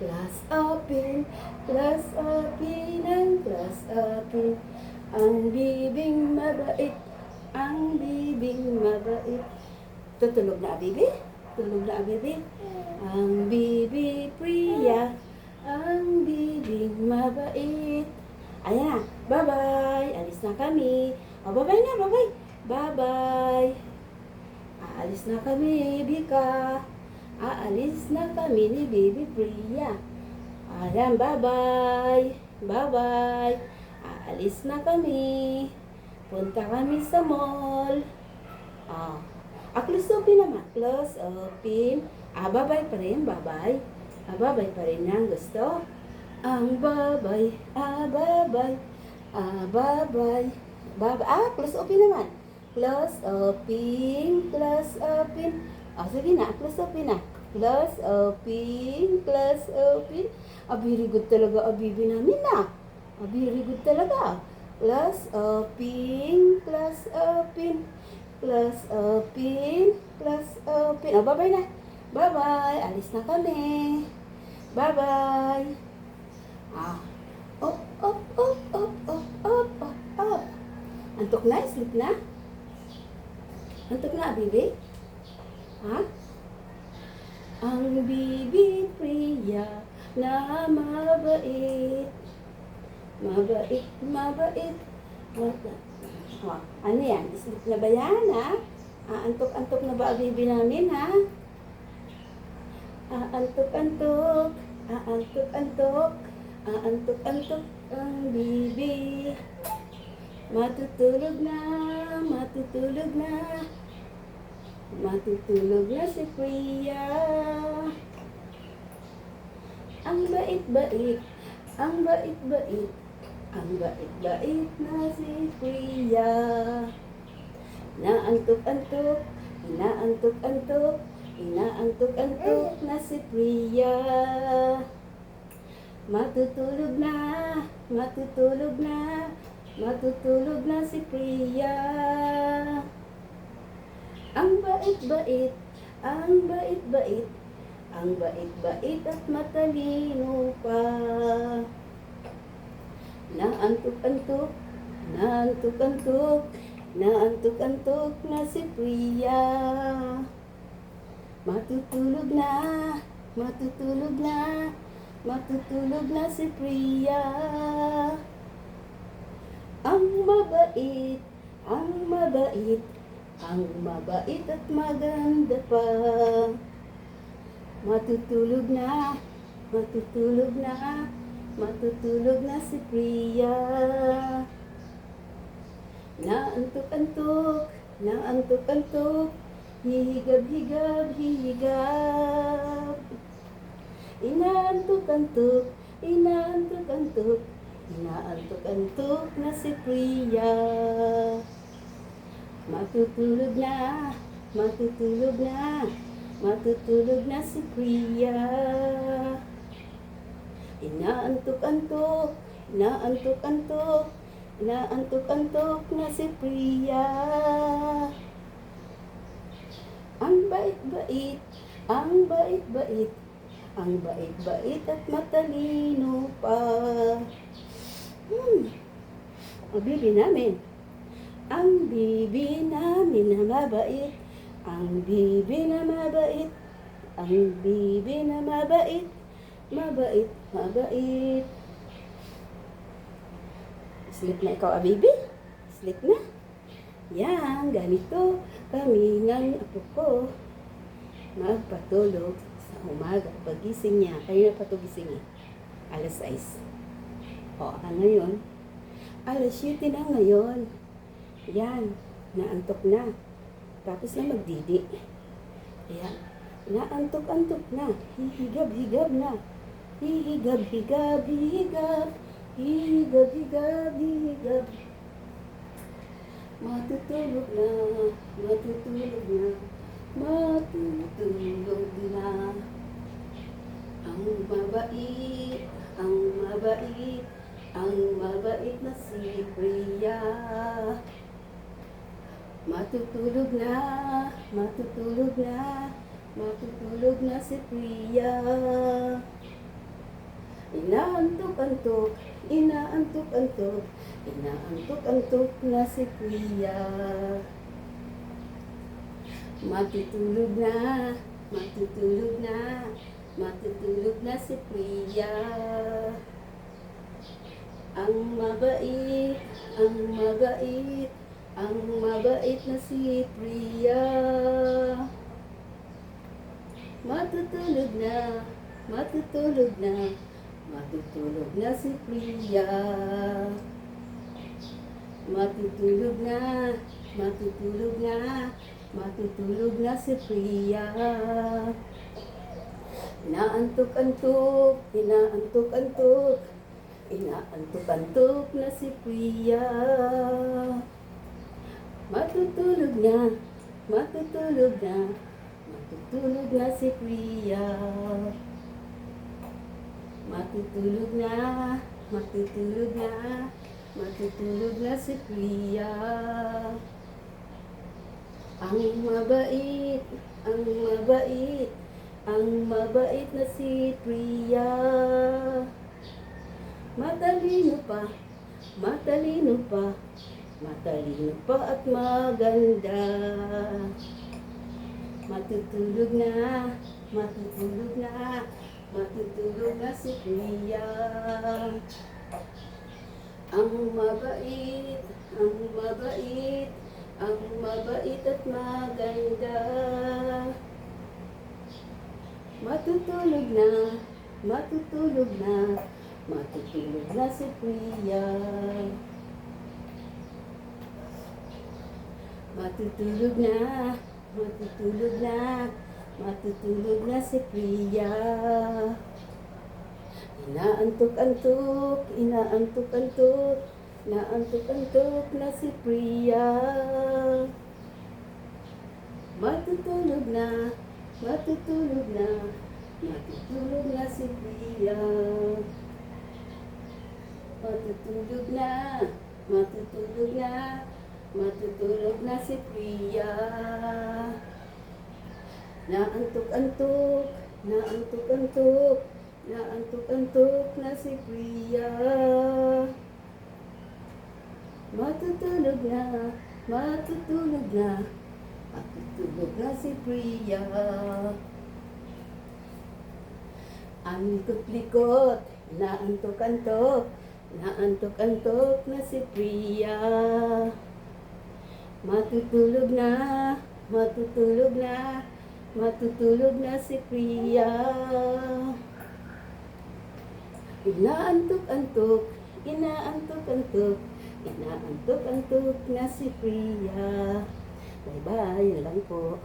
Class open, class open, ang class open. Ang bibing mabait, ang bibing mabait. Tutulog na, bibi? Tulog na, bibi? Ang bibi Priya, ang bibing mabait. Ayan bye-bye. Alis na kami. O, bye-bye na, bye-bye. Bye-bye. Aalis na kami, Bika. Aalis na kami ni Baby Priya. Ayan, bye-bye. Bye-bye. Aalis na kami. Punta kami sa mall. Ah, ah close open naman. Close open. Ah, bye-bye pa rin. Bye-bye. Ah, bye-bye pa rin ang gusto. Ang bye-bye. Ah, bye-bye. Ah, bye-bye. Bye-bye. Ah, close open naman. Close open. Close open. Ah, sige na. Close open na. Close open. Close open. Very good talaga. Ah, bibi namin na. Very good talaga. Close open. Close open. Close open. Close open. Ah, bye-bye na. Bye-bye. Alis na kami. Bye-bye. Ah. Up, up, up, up, up, up, up, up. Antok na? Sleep na? Antok na, bibi? Ha? Ang bibi Priya na mabait. Mabait, mabait. Ha? Ano yan? Sleep na ba yan, ha? Ah, antok-antok na ba ang bibi namin, ha? Ah, antok-antok. Ah, antok-antok. Ah, antok-antok ang bibi. Matutulog na, matutulog na. Matutulog na si Priya. Ang bait-bait, ang bait-bait, ang bait-bait na si Priya. Inaantok-antok, inaantok-antok, inaantok-antok na si Priya. Matutulog na, matutulog na, matutulog na si Priya. Ang bait-bait, ang bait-bait, ang bait-bait at matalino pa. Naantok-antok, naantok-antok, naantok-antok na si Priya. Matutulog na, matutulog na, matutulog na si Priya. Ang mabait, ang mabait, ang mabait at maganda pa. Matutulog na, matutulog na, matutulog na si Priya. Naantok-antok, naantok-antok, hihigab-higab, hihigab. Inaantok-antok, inaantok-antok, inaantok-antok na si Priya. Matutulog na, matutulog na, matutulog na si Priya. Inaantok-antok, inaantok-antok, inaantok-antok na si Priya. Ang bait-bait, ang bait-bait, ang bait-bait at matalino pa. Hmm. Ang bibi namin. Ang bibi namin na mabait. Ang bibi na mabait. Ang bibi na mabait. Mabait, mabait. Sleep na ikaw, ah, baby? Sleep na? Yan, ganito kami ng apo ko magpatulog sa umaga. Pagising niya, kayo na pa ito gising eh. Alas 6. O, ah, ngayon, alas 7 na ngayon. Yan, naantok na. Tapos na magdidi. Ayan, naantok-antok na. Hihigab-higab na. Hihigab-higab, hihigab. Hihigab-higab, hihigab. Matutulog na, matutulog na, matutulog na. Ang mabait, ang mabait, ang mabait na si Priya. Matutulog na, matutulog na, matutulog na si Priya. Inaantok-antok, inaantok-antok, inaantok-antok na si Kuya. Matutulog na, matutulog na, matutulog na si Kuya. Ang mabait, ang mabait, ang mabait na si Priya. Matutulog na, matutulog na, matutulog na si Priya. Matutulog na, matutulog na, matutulog na si Priya. Inaantok-antok, inaantok-antok, inaantok-antok na si Priya. Matutulog na, matutulog na, matutulog na si Priya. Matutulog na, matutulog na, matutulog na si Priya. Ang mabait, ang mabait, ang mabait na si Priya. Matalino pa, matalino pa, matalino pa at maganda. Matutulog na, matutulog na, matutulog na si Priya. Ang mabait, ang mabait, ang mabait at maganda. Matutulog na, matutulog na, matutulog na si Priya. Matutulog na, matutulog na, matutulog na si Priya. Inaantok-antok, inaantok-antok, inaantok-antok na si Priya. Matutulog na, matutulog na, matutulog na si Priya. Matutulog na, matutulog na, matutulog na si Priya. Naantok-antok, naantok-antok, naantok-antok na si Priya. Matutulog na, matutulog na, matutulog na si Priya. Ang likot-likot, naantok-antok, naantok-antok na si Priya. Matutulog na, matutulog na, matutulog na si Priya. Inaantok-antok, inaantok-antok, inaantok-antok na si Priya. Bye-bye, lang po.